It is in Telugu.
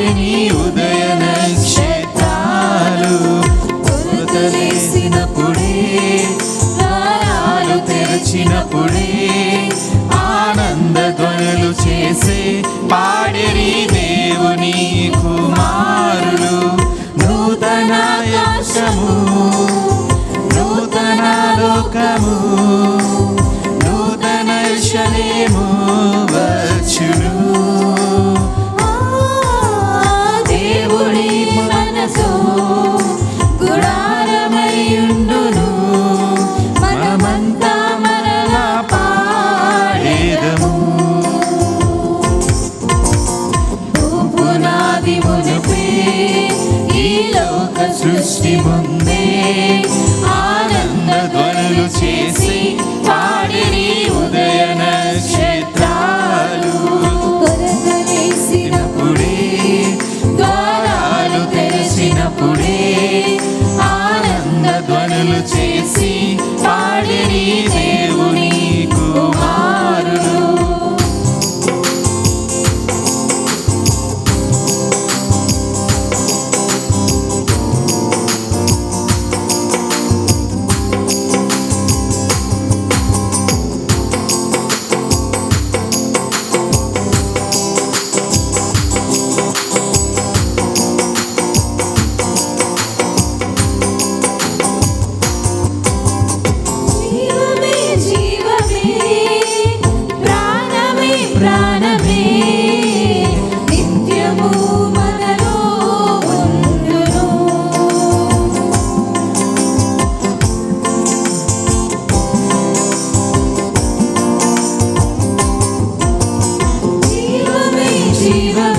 దివ్య నీ ఉదయ నక్షత్రాలు తొలతలేసినప్పుడే ద్వారాలు తెరచినప్పుడే ఆనంద ధ్వనులు చేసే పాడేరి దేవుని కుమారులు నూతన ఆకాశము నూతన లోకము. ఈ లోక సృష్టి ముందే ఆనంద ధ్వనులు చేసి పాడిని ఉదయ నక్షత్రాలు కొరగలేసినప్పుడే ద్వారాలు తెరిచినప్పుడే ఆనంద ధ్వనులు చేసి పాడిని motiva.